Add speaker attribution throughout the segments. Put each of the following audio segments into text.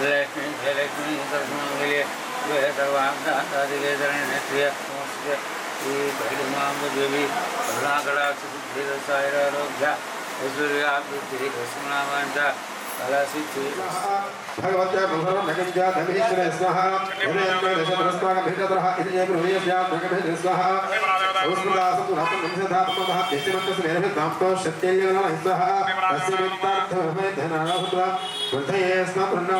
Speaker 1: विलक्षण जयलक्ष्मी दर्शन मिले वे सर्वांगादिवेदरण्य नमस्ते
Speaker 2: श्री भैरवाम्ब देवी करुणाकड़ाक्षायरोग्या ऐश्वर्याभिद्धि भस्मनामांचा भगवत्या भगवन्भगत्या धमीश्वरे स्वाहा। धनेन्द्रदेशपुरस्माकभिर्दतः इति जयगृहेभ्यां भगभिर्स्वाहा औषधासु धात्मः तिष्ठमन्तस्य नैरभिधाम्तो शक्त्यल्यगलहिंसः तस्य वित्तार्थमहेधनाहुत्वा वृद्धये स्म प्रणा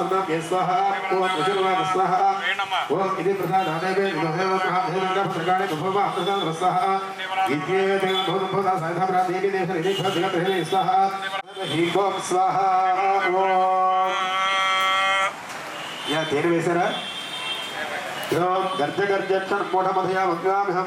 Speaker 2: सदा ये स्वाहा ओम प्रजुर्वा स्वाहा ओम इति प्रसादादेवे विभवमः भूमण्डप प्रकारे भवः प्रसाद स्वाहा विद्ये देवं भूतभूता साधा प्रादेवी देश रिदिष्ठ जगत हरे स्वाहा हि गोम स्वाहा ओम या देरवेसर गर्ज गर्ज क्षण मोढमधया वक्रामि हम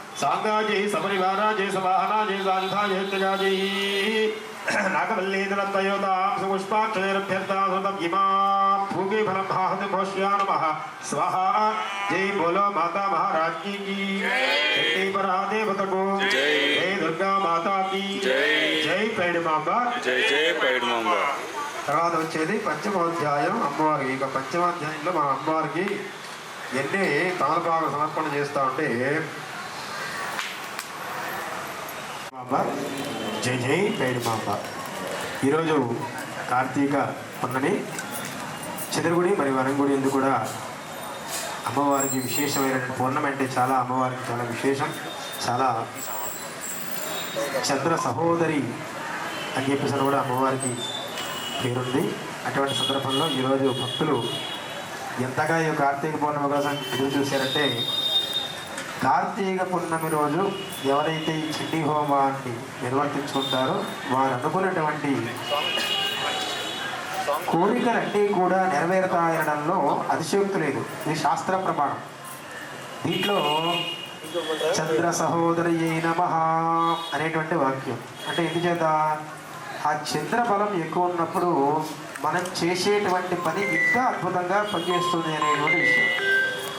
Speaker 2: ఇమాం భూమి ఫలం నమః. స్వాహా. జై బోలో మాతా మహారాజ్ఞీ కీ. శక్తి పరా దేవతకు. జై. దుర్గా మాతా కీ. జై. పైడిమాంబ
Speaker 3: జై జై
Speaker 2: తర్వాత వచ్చేది పంచమాధ్యాయం అమ్మవారికి ఇక పంచమాధ్యాయంలో మన అమ్మవారికి ఎన్ని తమలపాకు సమర్పణ చేస్తా ఉంటే మాంబ జై జై పేడి మాంబ ఈరోజు కార్తీక పున్నమి. చంద్రగుడి మరియు వరంగుడి ఎందుకు కూడా అమ్మవారికి విశేషమైన పూర్ణం అంటే చాలా అమ్మవారికి చాలా విశేషం. చాలా చంద్ర సహోదరి అని చెప్పేసి కూడా అమ్మవారికి పేరుంది. అటువంటి సందర్భంలో ఈరోజు భక్తులు ఎంతగా ఈ కార్తీక పౌర్ణమి కోసం ఎదురు చూశారంటే కార్తీక పున్నమి రోజు ఎవరైతే ఈ చిట్టి హోమాన్ని నిర్వర్తించుకుంటారో వారు అనుకున్నటువంటి కోరికలన్నీ కూడా నెరవేరుతాయనడంలో అతిశయోక్తి లేదు. ఇది శాస్త్ర ప్రమాణం. దీంట్లో చంద్ర సహోదరి నమ అనేటువంటి వాక్యం. అంటే ఎందుచేత? ఆ చంద్ర బలం ఎక్కువ ఉన్నప్పుడు మనం చేసేటువంటి పని ఇంకా అద్భుతంగా పనిచేస్తుంది అనేటువంటి విషయం.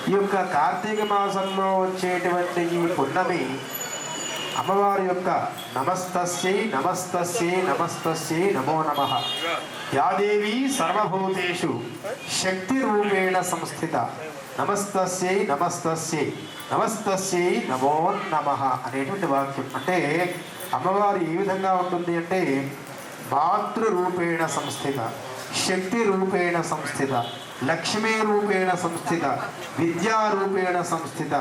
Speaker 2: ఈ యొక్క కార్తీక మాసంలో వచ్చేటువంటి ఈ పున్నమి అమ్మవారి యొక్క నమస్తస్యై నమస్తస్యై నమస్తస్యై నమో నమ. యాదేవి సర్వభూతేషు శక్తి రూపేణ సంస్థిత. నమస్తస్యై నమస్తస్యై నమస్తస్యై నమో నమ అనేటువంటి వాక్యం. అంటే అమ్మవారు ఏ విధంగా ఉంటుంది అంటే మాతృరూపేణ సంస్థిత శక్తి రూపేణ సంస్థిత. లక్ష్మీ రూపేణ సంస్థిత విద్యారూపేణ సంస్థిత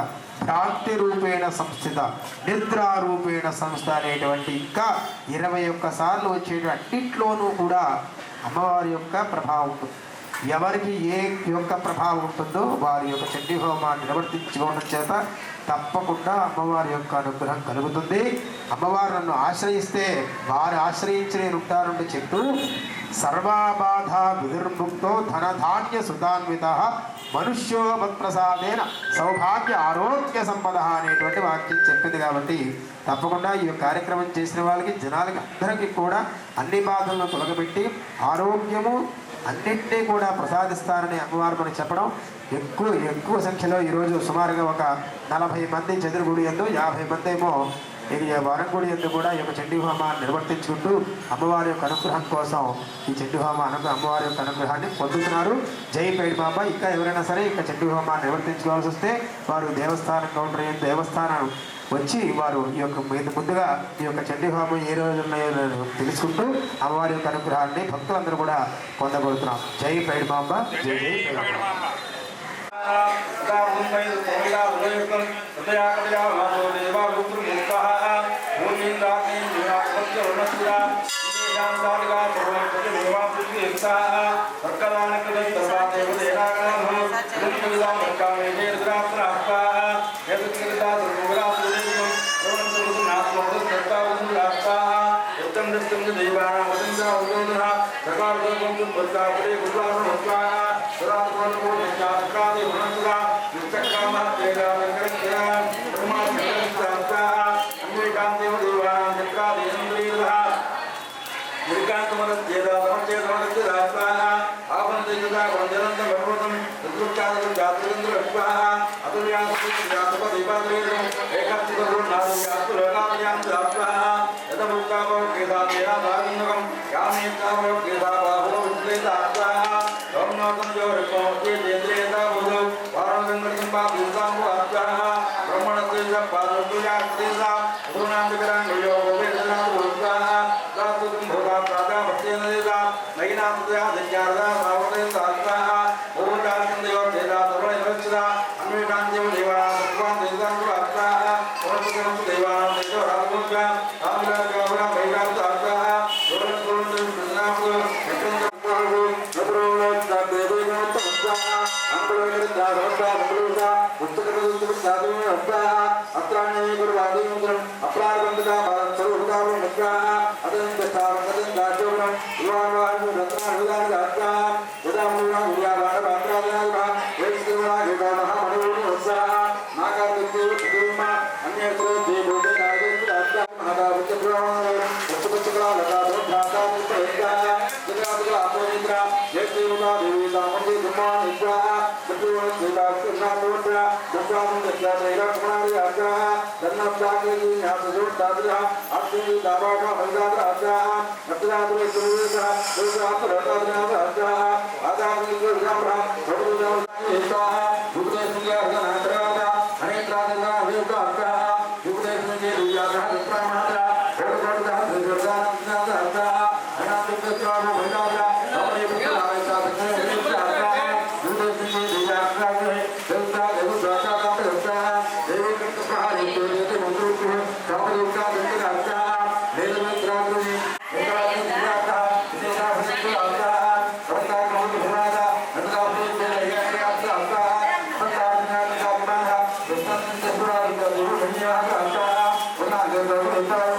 Speaker 2: భ్రాంతి రూపేణ సంస్థిత నిద్రారూపేణ సంస్థ అనేటువంటి ఇంకా ఇరవై ఒక్క సార్లు వచ్చేటువంటి అన్నింటిలోనూ కూడా అమ్మవారి యొక్క ప్రభావం ఉంటుంది. ఎవరికి ఏ యొక్క ప్రభావం ఉంటుందో వారి యొక్క చండీ హోమాన్ని నిర్వర్తించుకోవడం చేత తప్పకుండా అమ్మవారి యొక్క అనుగ్రహం కలుగుతుంది. అమ్మవారు నన్ను ఆశ్రయిస్తే వారు ఆశ్రయించి నేను ఉంటానని చెప్తూ సర్వాబాధ విదుర్ముక్తో ధనధాన్య సుధాన్విత మనుష్యో మత్ప్రసాదేన సౌభాగ్య ఆరోగ్య సంపద అనేటువంటి వాక్యం చెప్పింది కాబట్టి తప్పకుండా ఈ కార్యక్రమం చేసిన వాళ్ళకి జనాలకి అందరికీ కూడా అన్ని బాధలను తొలగబెట్టి ఆరోగ్యము అన్నింటినీ కూడా ప్రసాదిస్తారని అమ్మవారు మనకు చెప్పడం ఎక్కువ ఎక్కువ సంఖ్యలో ఈరోజు సుమారుగా ఒక నలభై మంది చంద్రగుడి ఎందు యాభై మంది ఏమో ఈ వరంగుడి ఎందు కూడా ఈ యొక్క చండీ హోమాన్ని నిర్వర్తించుకుంటూ అమ్మవారి యొక్క అనుగ్రహం కోసం ఈ చండీ హోమ అమ్మవారి యొక్క అనుగ్రహాన్ని పొందుతున్నారు. జై పేడి బాబా. ఇంకా ఎవరైనా సరే ఇంకా చండీ హోమాన్ని నిర్వర్తించుకోవాల్సి వస్తే వారు దేవస్థానం కౌంటర్ దేవస్థానం
Speaker 3: వచ్చి వారు ఈ యొక్క ముందుగా ఈ యొక్క చండీ హోమం ఏ రోజు ఉన్నాయో తెలుసుకుంటూ అమ్మవారి యొక్క అనుగ్రహాన్ని భక్తులందరూ కూడా పొందబడుతున్నాం జై పైడిమాంబ జై జై దైవారామ
Speaker 4: సంజా ఉదోదన
Speaker 3: సకాల
Speaker 5: గోపం పుత్ర పురే గురువారం राजभवन को नचात्रादि भणंगा Paidimamba voice รมรัก
Speaker 3: รู้จักใจ Yang 交啊，我 kau.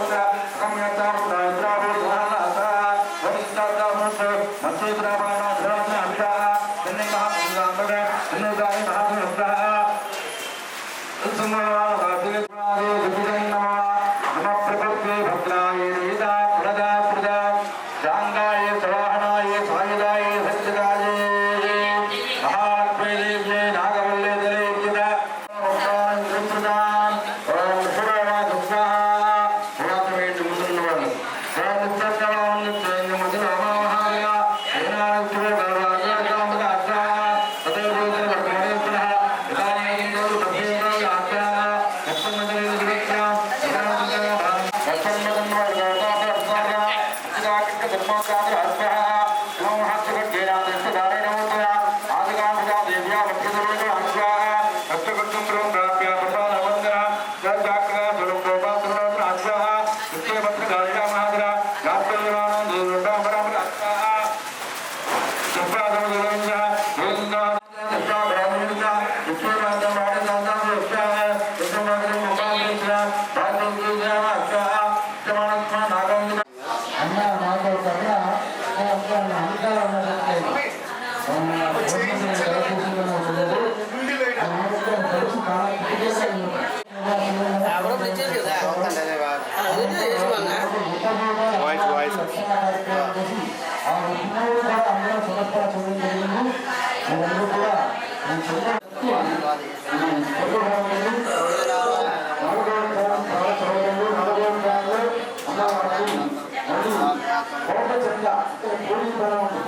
Speaker 3: Bring down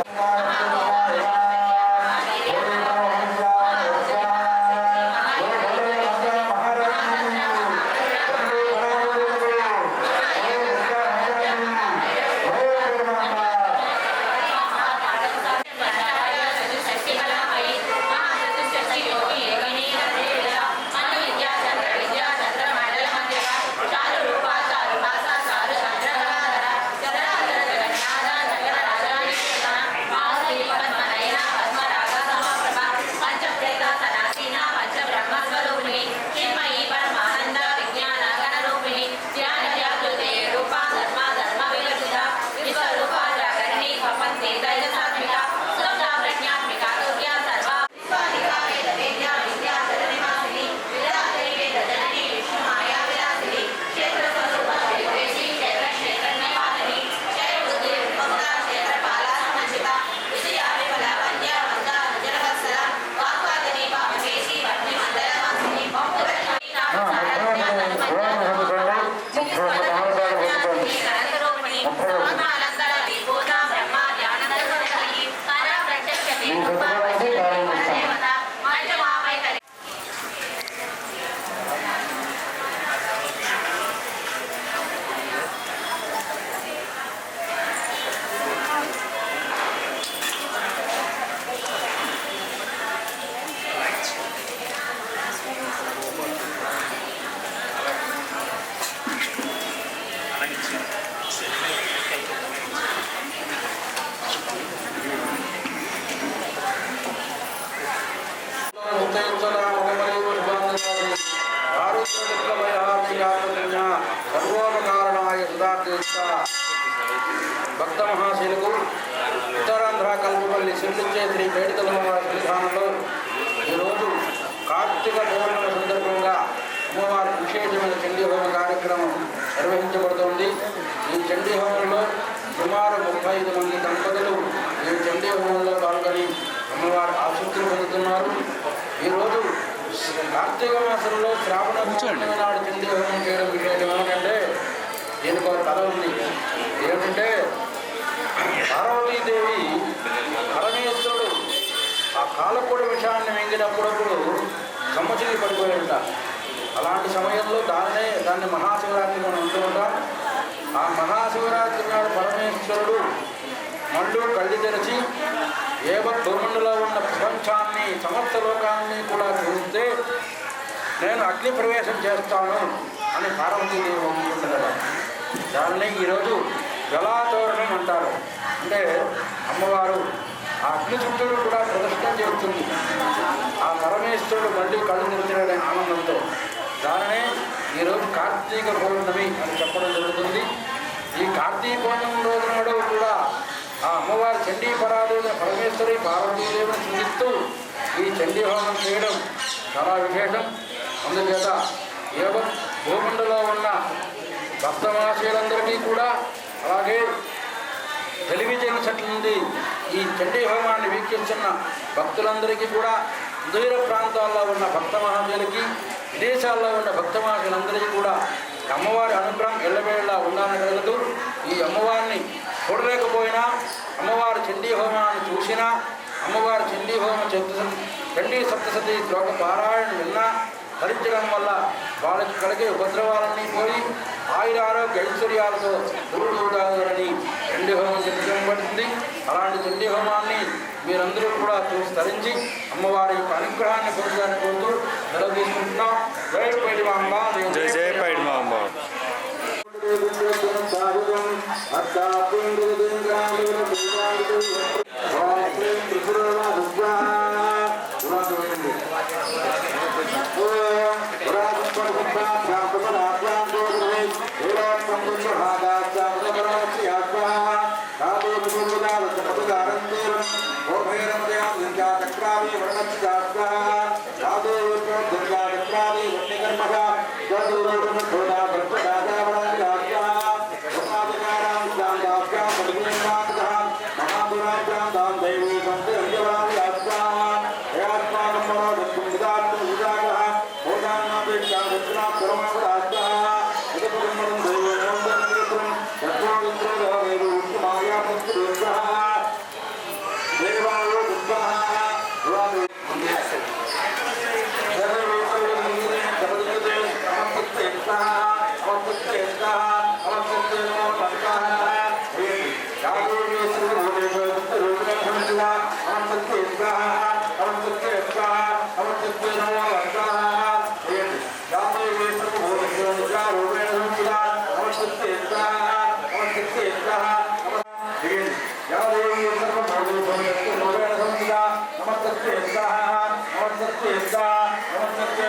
Speaker 5: ఈ చండీ హోమంలో సుమారు ముప్పై ఐదు మంది దంపతులు ఈ చండీ హోమంలో పాల్గొని అమ్మవారి ఆసక్తులు పొందుతున్నారు. ఈరోజు కార్తీక మాసంలో శ్రావణ పౌర్ణమి నాడు చండీ హోమం చేయడం ఏమిటంటే దీనికి ఒక కథ ఉంది. ఏమిటంటే పార్వతీదేవి పరమేశ్వరుడు ఆ కాలపూడి విషయాన్ని మింగినప్పుడప్పుడు సమ్మచిలి పడిపోయింట అలాంటి సమయంలో దాన్నే దాన్ని మహాశివరాత్రి మనం అంటూ ఉంటాం ఆ మహాశివరాత్రి నాడు పరమేశ్వరుడు మళ్ళు కళ్ళు తెరిచి ఏవ ఉన్న ప్రపంచాన్ని సమస్త లోకాన్ని కూడా చూస్తే నేను అగ్ని ప్రవేశం చేస్తాను అని పార్వతీదేవి అనుకుంటున్నారు దాన్ని ఈరోజు జలాతోరణం అంటారు. అంటే అమ్మవారు ఆ అగ్ని చుట్టూరు కూడా ప్రదర్శన చేస్తుంది. ఆ పరమేశ్వరుడు మళ్ళీ కళ్ళు తెరిచిన ఆనందంతో దానినే ఈరోజు కార్తీక పౌర్ణమి అని చెప్పడం జరుగుతుంది. ఈ కార్తీక పౌర్ణమి రోజు నాడు కూడా ఆ అమ్మవారి చండీ పరాలు పరమేశ్వరి పార్వతీదేవిని స్థుతిస్తూ ఈ చండీ హోమం చేయడం చాలా విశేషం. అందుచేత ఏ భూమండలో ఉన్న భక్తమాశయులందరికీ కూడా అలాగే టెలివిజన్ సెట్ల నుండి ఈ చండీ హోమాన్ని వీక్షిస్తున్న భక్తులందరికీ కూడా దూర ప్రాంతాల్లో ఉన్న భక్త మహాశయులకి విదేశాల్లో ఉన్న భక్త మహాశయులందరికీ కూడా అమ్మవారి అనుగ్రహం ఎల్లవేళ ఉండాలని కలుగుతూ ఈ అమ్మవారిని చూడలేకపోయినా అమ్మవారి చండీ హోమాన్ని చూసినా అమ్మవారి చండీ హోమ చతు చండీ సప్తసతి శ్లోక పారాయణ విన్నా ధరించడం వల్ల వాళ్ళకి కలిగే ఉపద్రవాలన్నీ పోయి ఆయుర ఆరోగ్య ఐశ్వర్యాలతో దూరుదూడాలని చండీ హోమం చెప్పబడుతుంది అలాంటి చండీ హోమాన్ని మీరందరూ కూడా చూసి ధరించి అమ్మవారి యొక్క అనుగ్రహాన్ని పొందడానికి కోరుతూ నిలదీసుకుంటున్నాం తీసుకుంటున్నాం. జై పైడిమాంబ
Speaker 3: జై Hasta pronto, నమస్తే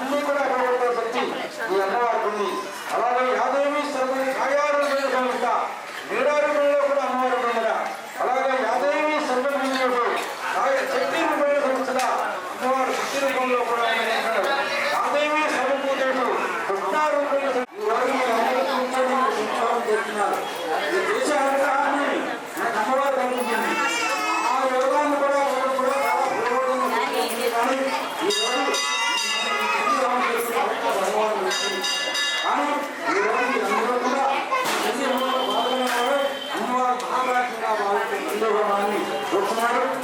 Speaker 3: Gracias. tomorrow.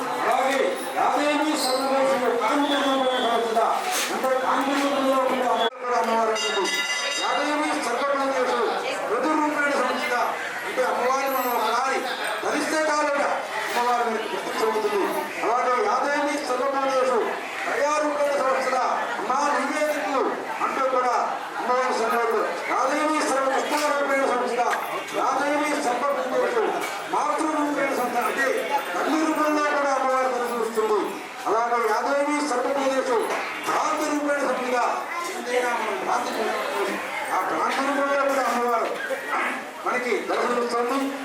Speaker 3: something